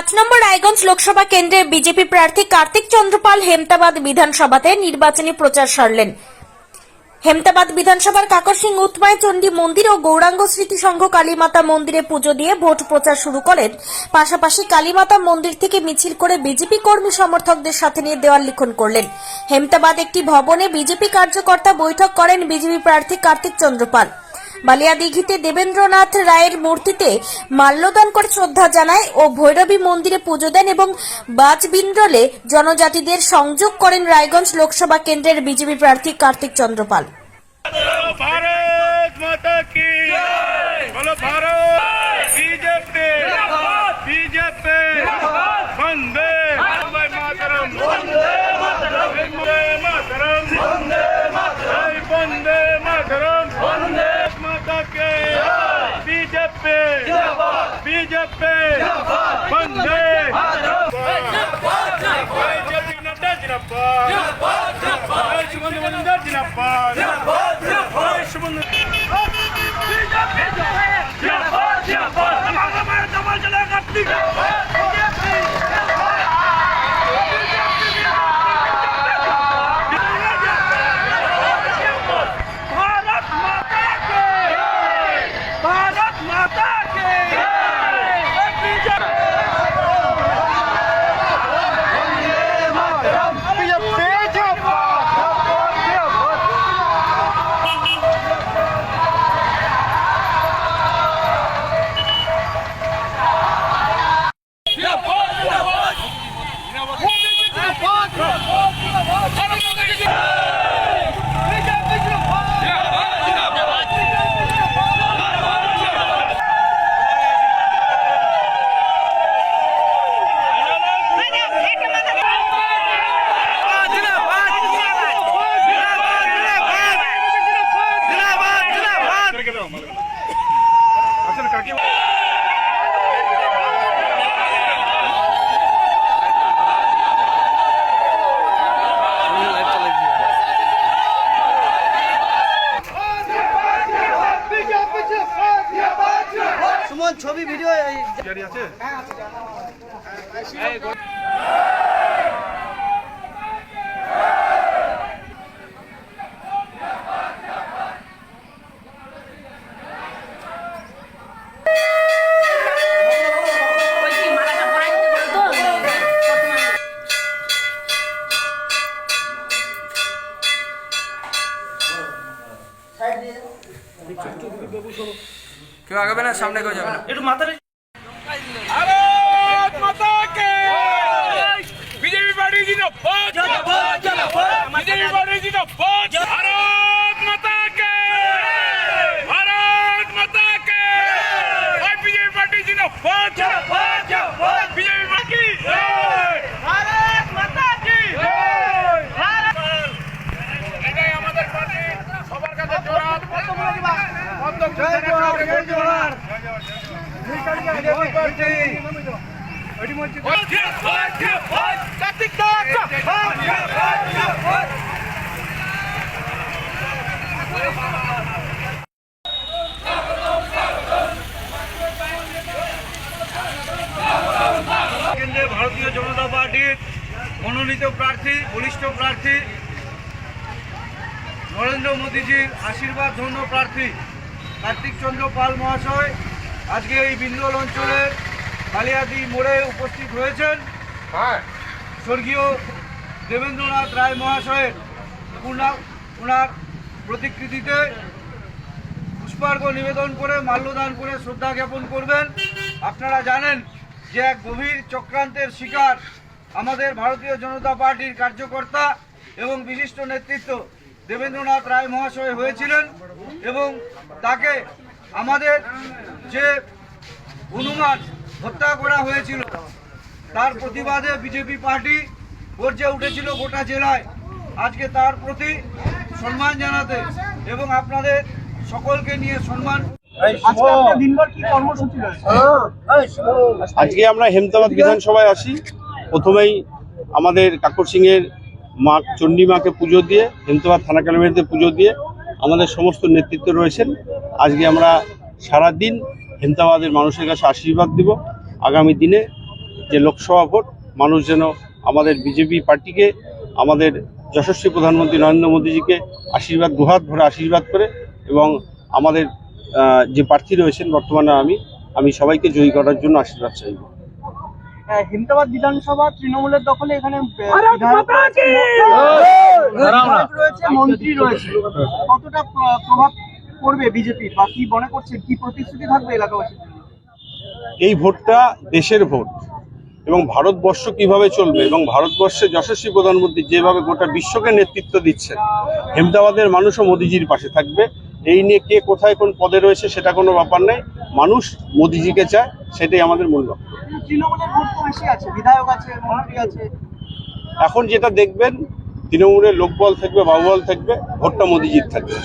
পাঁচ নম্বর রায়গঞ্জ লোকসভা কেন্দ্রের বিজেপি প্রার্থী কার্তিক চন্দ্রপাল হেমতাবাদ বিধানসভাতে নির্বাচনী প্রচার সারলেন। হেমতাবাদ বিধানসভার কাকর সিং উৎমায় চণ্ডী মন্দির ও গৌরাঙ্গ স্মৃতি সংঘ কালীমাতা মন্দিরে পুজো দিয়ে ভোট প্রচার শুরু করেন। পাশাপাশি কালীমাতা মন্দির থেকে মিছিল করে বিজেপি কর্মী সমর্থকদের সাথে নিয়ে দেওয়াল লিখন করলেন। হেমতাবাদ একটি ভবনে বিজেপি কার্যকর্তা বৈঠক করেন বিজেপি প্রার্থী কার্তিক চন্দ্রপাল। বালিয়াদিঘিতে দেবেন্দ্রনাথ রায়ের মূর্তিতে মাল্যদান করে শ্রদ্ধা জানায় ও ভৈরবী মন্দিরে পুজো দেন এবং বাজবিন্দ্রলে জনজাতিদের সংযোগ করেন রায়গঞ্জ লোকসভা কেন্দ্রের বিজেপি প্রার্থী Kartik Chandrapal Bharat BJP. BJP. Vande BJP. নটা জিনাপ্পা বন্দে জিনাপ্পা বিজেপি। ছবি ভিডিও এই- আছে? কেউ আগাবে না সামনে কেউ যাবে একটু মাথার বিজেপি পার্টি বিজেপি পার্টি কেন্দ্রে ভারতীয় জনতা পার্টির মনোনীত প্রার্থী, বলিষ্ঠ প্রার্থী, নরেন্দ্র মোদীজির আশীর্বাদ ধন্য প্রার্থী কার্তিক চন্দ্র পাল মহাশয় আজকে এই বিন্দল অঞ্চলের কালিয়াদি মোড়ে উপস্থিত হয়েছেন স্বর্গীয় দেবেন্দ্রনাথ রায় মহাশয়ের। ওনার প্রতিকৃতিতে পুষ্পার্ঘ নিবেদন করে মাল্যদান করে শ্রদ্ধা জ্ঞাপন করবেন। আপনারা জানেন যে এক গভীর চক্রান্তের শিকার আমাদের ভারতীয় জনতা পার্টির কার্যকর্তা এবং বিশিষ্ট নেতৃত্ব দেবেন্দ্রনাথ রায় মহাশয় হয়েছিলেন এবং তাকে আমাদের যে হনুমান হত্যা করা হয়েছিল তার প্রতিবাদে বিজেপি পার্টি গর্জে উঠেছিল গোটা জেলায়। আজকে তার প্রতি সম্মান জানাতে এবং আপনাদের সকলকে নিয়ে সম্মান আজকে আমরা হেমতাবাদ বিধানসভায় আসি। প্রথমেই আমাদের কাকর সিংয়ের মা চণ্ডী মাকে পুজো দিয়ে হেমতাবাদ থানা ক্যালমেন্টে পুজো দিয়ে আমাদের সমস্ত নেতৃত্ব রয়েছেন। আজকে আমরা সারা দিন হেমতাবাদের মানুষের কাছে আশীর্বাদ দিব। আগামী দিনে যে লোকসভা ভোট, মানুষ যেন আমাদের বিজেপি পার্টিকে, আমাদের যশস্বী প্রধানমন্ত্রী নরেন্দ্র মোদীজিকে আশীর্বাদ, দুহাত ভরে আশীর্বাদ করে এবং আমাদের যে প্রার্থী রয়েছেন, বর্তমানে আমি আমি সবাইকে জয়ী করার জন্য আশীর্বাদ চাইব। হেমতাবাদ বিধানসভা তৃণমূলের দখলে এখানে রয়েছে, মন্ত্রী রয়েছে। কতটা প্রভাব পড়বে বিজেপি বা কি মনে করছে কি প্রতিশ্রুতি থাকবে এলাকাবাসী এই ভোটটা দেশের ভোট এবং ভারতবর্ষ কীভাবে চলবে এবং ভারতবর্ষে যশস্বী প্রধানমন্ত্রী যেভাবে গোটা বিশ্বকে নেতৃত্ব দিচ্ছেন হেমদাবাদের মানুষও মোদিজির পাশে থাকবে। এই নিয়ে কে কোথায় কোন পদে রয়েছে সেটা কোনো ব্যাপার নেই। মানুষ মোদিজিকে চায় সেটাই আমাদের মূল এখন যেটা দেখবেন তৃণমূলের লোকবল থাকবে বাহুবল থাকবে ভোটটা মোদিজির থাকবে।